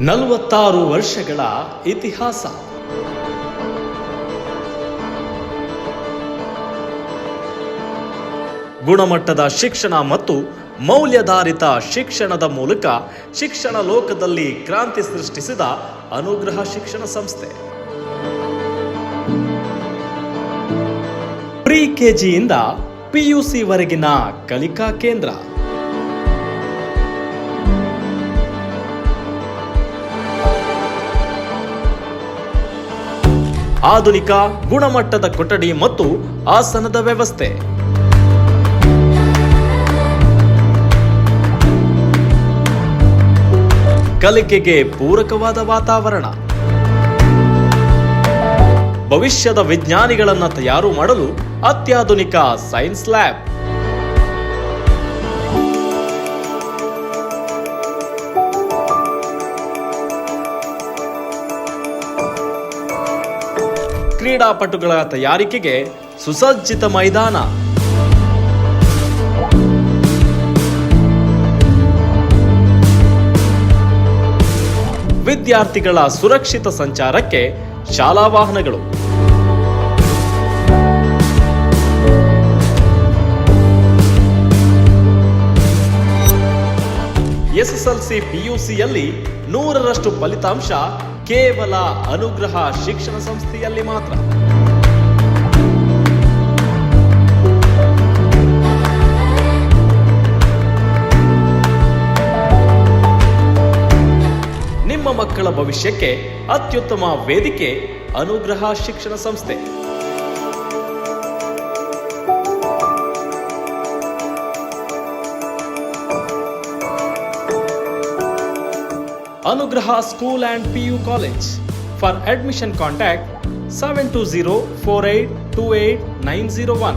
ನಲವತ್ತಾರು ವರ್ಷಗಳ ಇತಿಹಾಸ. ಗುಣಮಟ್ಟದ ಶಿಕ್ಷಣ ಮತ್ತು ಮೌಲ್ಯಾಧಾರಿತ ಶಿಕ್ಷಣದ ಮೂಲಕ ಶಿಕ್ಷಣ ಲೋಕದಲ್ಲಿ ಕ್ರಾಂತಿ ಸೃಷ್ಟಿಸಿದ ಅನುಗ್ರಹ ಶಿಕ್ಷಣ ಸಂಸ್ಥೆ. ಪ್ರಿ ಕೆಜಿಯಿಂದ ಪಿಯುಸಿವರೆಗಿನ ಕಲಿಕಾ ಕೇಂದ್ರ. ಆಧುನಿಕ, ಗುಣಮಟ್ಟದ ಕೊಠಡಿ ಮತ್ತು ಆಸನದ ವ್ಯವಸ್ಥೆ. ಕಲಿಕೆಗೆ ಪೂರಕವಾದ ವಾತಾವರಣ. ಭವಿಷ್ಯದ ವಿಜ್ಞಾನಿಗಳನ್ನು ತಯಾರು ಮಾಡಲು ಅತ್ಯಾಧುನಿಕ ಸೈನ್ಸ್ ಲ್ಯಾಬ್ ಕ್ರೀಡಾಪಟುಗಳ ತಯಾರಿಕೆಗೆ ಸುಸಜ್ಜಿತ ಮೈದಾನ. ವಿದ್ಯಾರ್ಥಿಗಳ ಸುರಕ್ಷಿತ ಸಂಚಾರಕ್ಕೆ ಶಾಲಾ ವಾಹನಗಳು. ಎಸ್ಎಸ್ಎಲ್ಸಿ ಪಿಯುಸಿಯಲ್ಲಿ ನೂರರಷ್ಟು ಫಲಿತಾಂಶ ಕೇವಲ ಅನುಗ್ರಹ ಶಿಕ್ಷಣ ಸಂಸ್ಥೆಯಲ್ಲಿ ಮಾತ್ರ. ನಿಮ್ಮ ಮಕ್ಕಳ ಭವಿಷ್ಯಕ್ಕೆ ಅತ್ಯುತ್ತಮ ವೇದಿಕೆ ಅನುಗ್ರಹ ಶಿಕ್ಷಣ ಸಂಸ್ಥೆ. Anugraha School and PU College. For admission contact 720-4828-901